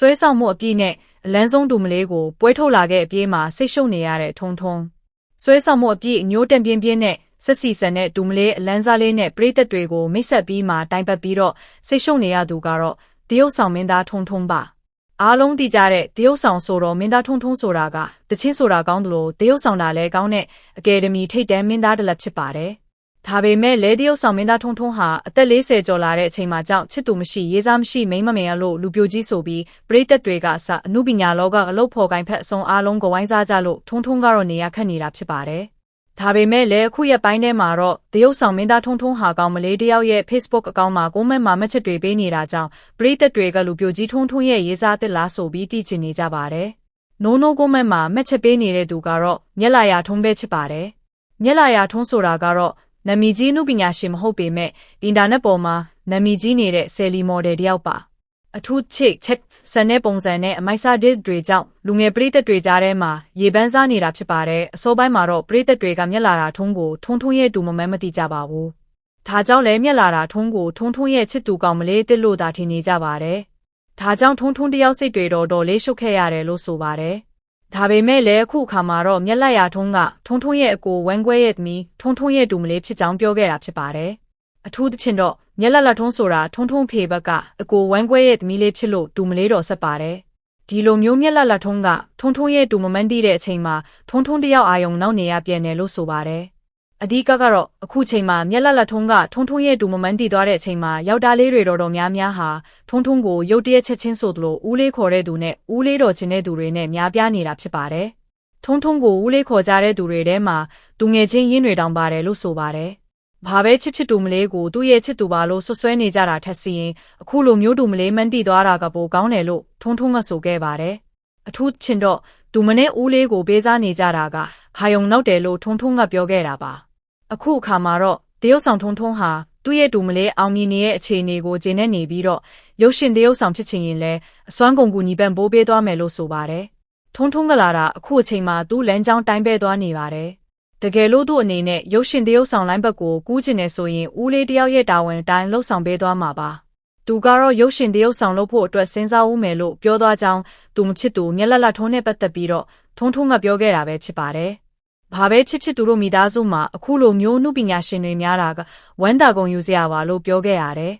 ဆွဲဆောင်မှုအပြည့်နဲ့အလန်းဆုံးဒူမလေးကိုပွဲထုတ်လာခဲ့အပြေးမှာစိတ်ရှုပ်နေရတဲ့ထုံထုံဆွဲဆောင်မှုအပြည့်အညိုးတံပြင်းပြင်းနဲ့ဆက်စီဆန်တဲ့ဒူမလေးအလန်းစားလေးနဲ့ပရိသတ်တွေကိုမိတ်ဆက်ပြီးမှတိုင်ပတ်ပြီးတော့စိတ်ရှုပ်နေရသူကတော့တရုတ်ဆောင်မင်းသားထုံထုံပါအားလုံးသိကြတဲ့တရုတ်ဆောင်ဆိုတော့မင်းသားထုံထုံဆိုတာကတချင်းဆိုတာကောင်းတယ်လို့တရုတ်ဆောင်တာလည်းကောင်းတဲ့အကယ်ဒမီထိပ်တန်းမင်းသားတစ်လက်ဖြစ်ပါတယ် ဒါပေမဲ့လဲတရုတ်ဆောင်မင်းသားထုံထုံဟာအသက်40ကျော်လာတဲ့အချိန်မှာကြောင့်ချစ်သူမရှိရေးစားမရှိမိမ့်မမင်ရလို့လူပြိုကြီးဆိုပြီးပရိသတ်တွေကစအမှုပညာလောကအလုတ်ဖော်ကိုင်ဖက်အစုံအားလုံးကဝိုင်းစားကြလို့ထုံထုံကတော့နေရခက်နေတာဖြစ်ပါတယ်ဒါပေမဲ့လည်းအခုရက်ပိုင်းထဲမှာတော့တရုတ်ဆောင်မင်းသားထုံထုံဟာကောင်မလေးတယောက်ရဲ့ Facebook အကောင့်မှာကိုမန့်မှာမက်ချက်တွေပေးနေတာကြောင့်ပရိသတ်တွေကလူပြိုကြီးထုံထုံရဲ့ရေးစားတစ်လားဆိုပြီးသိချင်နေကြပါတယ်။နိုးနိုးကိုမန့်မှာမက်ချက်ပေးနေတဲ့သူကတော့မျက်လာရထုံးပဲချစ်ပါတယ်။မျက်လာရထုံးဆိုတာကတော့ နာမည်ကြီးနုပညာရှင်မဟုတ်ပေမဲ့အင်တာနက်ပေါ်မှာနာမည်ကြီးနေတဲ့ဆယ်လီမော်ဒယ်တယောက်ပါ။အထူးချစ်ချက်ဆန်တဲ့ပုံစံနဲ့အမိုက်စားဒစ်တွေကြောင့်လူငယ်ပရိသတ်တွေကြားထဲမှာရေပန်းစားနေတာဖြစ်ပါတယ်အစောပိုင်းမှာတော့ပရိသတ်တွေကမျက်လာတာထုံးကိုထုံထုံရဲ့တူမမန်းမသိကြပါဘူးဒါကြောင့်လည်းမျက်လာတာထုံးကိုထုံထုံရဲ့ချစ်သူကောင်မလေးတစ်လို့သာထင်နေကြပါတယ်ဒါကြောင့်ထုံထုံတယောက်စိတ်တွေတော့တော်လေးရှုပ်ခဲ့ရတယ်လို့ဆိုပါတယ် ဒါပေမဲ့လည်းအခုအခါမှာတော့မျက်လက်ရထုံးကထုံထုံရဲ့အကိုဝမ်ကွဲရဲ့သမီးထုံထုံရဲ့တူမလေးဖြစ်ကြောင်းပြောခဲ့တာဖြစ်ပါတယ်အထူးသဖြင့်တော့မျက်လက်လက်ထုံးဆိုတာထုံထုံဖေဘက်ကအကိုဝမ်ကွဲရဲ့သမီးလေးဖြစ်လို့တူမလေးတော်ဆက်ပါတယ်ဒီလိုမျိုးမျက်လက်လက်ထုံးကထုံထုံရဲ့တူမမန်းတီးတဲ့အချိန်မှာထုံထုံတယောက်အာယုံနောက်နေရပြန်တယ်လို့ဆိုပါတယ် အဓိကကတော့အခုချိန်မှာမျက်လက်လက်ထုံးကထုံထုံရဲ့တူမမန်းတီးသွားတဲ့အချိန်မှာယောက်ျားလေးတွေတော်တော်များများဟာထုံထုံကိုရုတ်တရက်ချက်ချင်းဆိုသလိုဦးလေးခေါ်တဲ့သူနဲ့ဦးလေးတော်ချင်တဲ့သူတွေနဲ့များပြားနေတာဖြစ်ပါတယ်ထုံထုံကိုဦးလေးခေါ်ကြတဲ့သူတွေထဲမှာသူငယ်ချင်းရင်းတွေတောင်ပါတယ်လို့ဆိုပါတယ်ဘာပဲချစ်ချစ်တူမလေးကိုသူ့ရဲ့ချစ်သူပါလို့ဆွဆွဲနေကြတာထက်စီရင်အခုလိုမျိုးတူမလေးမန်းတီသွားတာကပိုကောင်းတယ်လို့ထုံထုံကဆိုခဲ့ပါတယ်အထူးချင်တော့တူမနဲ့ဦးလေးကိုပေးစားနေကြတာကခါယုံနောက်တယ်လို့ထုံထုံကပြောခဲ့တာပါ အခုအခါမှာတော့တရုတ်ဆောင်ထုံထုံဟာသူ့ရဲ့တူမလေးအောင်မြင်နေတဲ့အခြေအနေကိုဂျင်းနဲ့နေပြီးတော့ရုပ်ရှင်တရုတ်ဆောင်ဖြစ်ချင်ရင်လည်းအစွမ်းကုန်ကူညီပံ့ပိုးပေးသွားမယ်လို့ဆိုပါတယ်ထုံထုံကလာတာအခုအချိန်မှာသူ့လမ်းကြောင်းတိုင်းပဲသွားနေပါတယ်တကယ်လို့သူ့အနေနဲ့ရုပ်ရှင်တရုတ်ဆောင်လိုင်းဘက်ကိုကူးကျင်နေဆိုရင်ဦးလေးတယောက်ရဲ့တာဝန်တိုင်းလှုပ်ဆောင်ပေးသွားမှာပါသူကတော့ရုပ်ရှင်တရုတ်ဆောင်လုပ်ဖို့အတွက်စဉ်းစားဦးမယ်လို့ပြောသွားကြောင်းသူမချစ်သူမျက်လက်လက်ထုံးနဲ့ပတ်သက်ပြီးတော့ထုံထုံကပြောခဲ့တာပဲဖြစ်ပါတယ် ဘာပဲချစ်ချစ်သူတို့မိသားစုမှာအခုလိုမျိုးနှုပညာရှင်တွေများတာကဝမ်းတာကုန်ယူစရာပါလို့ပြောခဲ့ရတယ်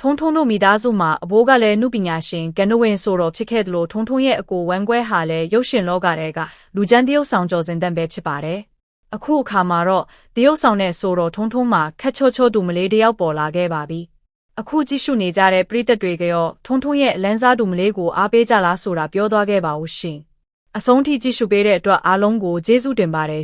ထုံထုံတို့မိသားစုမှာအဘိုးကလည်းနှုပညာရှင်ကန်နဝင်းဆိုတော့ဖြစ်ခဲ့တယ်လို့ထုံထုံရဲ့အကိုဝမ်းကွဲဟာလည်းရုပ်ရှင်လောကထဲကလူကျန်းတရုတ်ဆောင်ကျော်စင်တန်ပဲဖြစ်ပါတယ်အခုအခါမှာတော့တရုတ်ဆောင်တဲ့ဆိုတော့ထုံထုံမှာခက်ချိုချိုတူမလေးတယောက်ပေါ်လာခဲ့ပါပြီအခုကြည့်ရှုနေကြတဲ့ပရိသတ်တွေကရောထုံထုံရဲ့လန်းစားတူမလေးကိုအားပေးကြလားဆိုတာပြောသွားခဲ့ပါဦးရှင်အဆုံးထိကြည့်ရှုပေးတဲ့အတွက်အားလုံးကိုကျေးဇူးတင်ပါတယ်